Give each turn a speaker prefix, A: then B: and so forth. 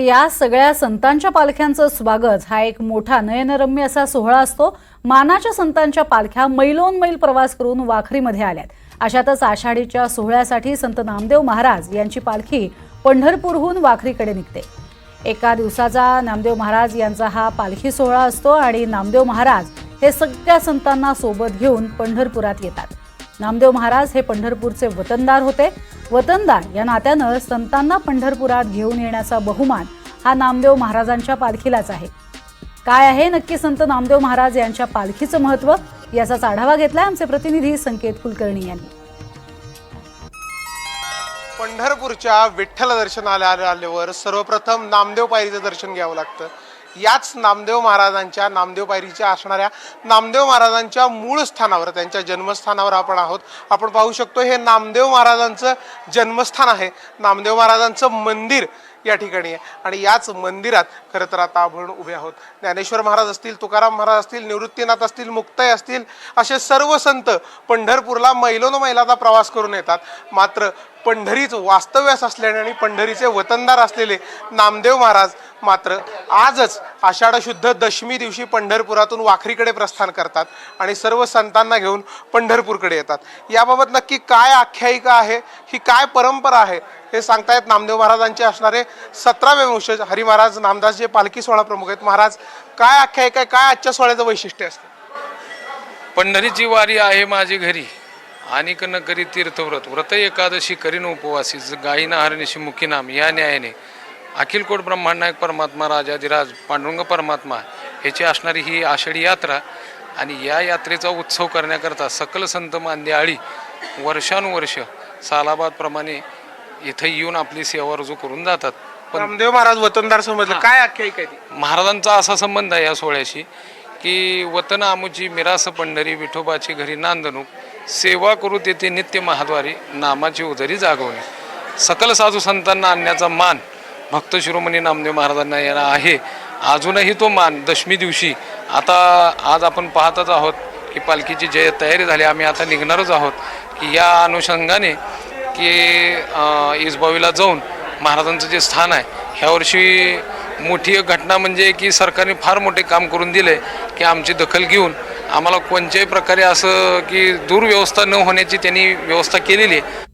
A: या सगळ्या संतांच्या पालख्यांचं स्वागत हा एक मोठा नयनरम्य असा सोहळा असतो. मानाच्या संतांच्या पालख्या मैलोन मैल प्रवास करून वाखरीमध्ये आल्यात. अशातच आषाढीच्या सोहळ्यासाठी संत नामदेव महाराज यांची पालखी पंढरपूरहून वाखरीकडे निघते. एका दिवसाचा नामदेव महाराज यांचा हा पालखी सोहळा असतो आणि नामदेव महाराज हे सगळ्या संतांना सोबत घेऊन पंढरपुरात येतात. नामदेव महाराज हे पंढरपूरचे वतनदार होते. वतनदार या नात्यानं संतांना पंढरपुरात घेऊन येण्याचा बहुमान हा नामदेव महाराजांच्या पालखीलाच आहे. काय आहे? नक्की संत नामदेव महाराज यांच्या पालखीचं महत्त्व याचाच आढावा घेतलाय आमचे प्रतिनिधी संकेत कुलकर्णी यांनी.
B: पंढरपूरच्या विठ्ठल दर्शनाला आल्यावर सर्वप्रथम नामदेव पायरीचं दर्शन घ्यावं लागतं. याच नामदेव महाराजांच्या नामदेव पायरीच्या असणाऱ्या नामदेव महाराजांच्या मूळ स्थानावर त्यांच्या जन्मस्थानावर आपण आहोत. आपण पाहू शकतो हे नामदेव महाराजांचं जन्मस्थान आहे. नामदेव महाराजांचं मंदिर या ठिकाणी आहे. आणि याच मंदिरात खरं तर आता आपण उभे आहोत. ज्ञानेश्वर महाराज असतील तुकाराम महाराज असतील निवृत्तीनाथ असतील मुक्ताई असतील असे सर्व संत पंढरपूरला मैलोन मैलाचा प्रवास करून येतात. मात्र पंढरीच वास्तव्यास असल्याने आणि पंढरीचे वतनदार असलेले नामदेव महाराज मात्र आजच आषाढशुद्ध दशमी दिवशी पंढरपुरातून वाखरीकडे प्रस्थान करतात आणि सर्व संतांना घेऊन पंढरपूरकडे येतात. याबाबत नक्की काय आख्यायिका आहे? ही काय परंपरा आहे? हे सांगतायत नामदेव महाराजांचे असणारे सतरावे वंशज हरी महाराज नामदास जे पालखी सोहळा प्रमुख आहेत. महाराज काय आख्यायिका आहे? काय आजच्या सोहळ्याचं वैशिष्ट्य असतं?
C: पंढरीची वारी आहे माझी घरी. आणि न करी तीर्थव्रत. व्रत एकादशी करीन उपवासी. ज- गायीना हरणीशी मुखी नाम. या न्यायाने अखिल कोट ब्रह्मांडनायक परमात्मा राजाधिराज पांडुरंग परमात्मा ह्याची असणारी ही आषाढी यात्रा आणि या यात्रेचा उत्सव करण्याकरता सकल संत मांद्याळी वर्षानुवर्ष सालाबादप्रमाणे इथं येऊन आपली सेवा रुजू करून जातात. पण
B: नामदेव महाराज वतनदार समजलं. काय आख्यायिका आहे ती?
C: महाराजांचा असा संबंध आहे या सोहळ्याशी की वतन आमुची मिरास पंढरी विठोबाची घरी नांदणूक सेवा करू तेथे नित्य महाद्वारी नामाची उदरी जागवणे. सकल साधू संतांना आणण्याचा मान भक्त शिरोमणी नामदेव महाराजांना यांना आहे. अजूनही तो मान दशमी दिवशी. आता आज आपण पाहतच आहोत की पालखीची जय तयारी झाली. आम्ही आता निघणारच आहोत. की या अनुषंगाने की अं, इसबावीला जाऊन महाराजांचं जे स्थान आहे ह्या वर्षी मोठी एक घटना म्हणजे की सरकारने फार मोठे काम करून दिले की आमची दखल घेऊन आम्हाला कोणत्याही प्रकारे असं की दुर्व्यवस्था न होण्याची त्यांनी व्यवस्था केलेली आहे.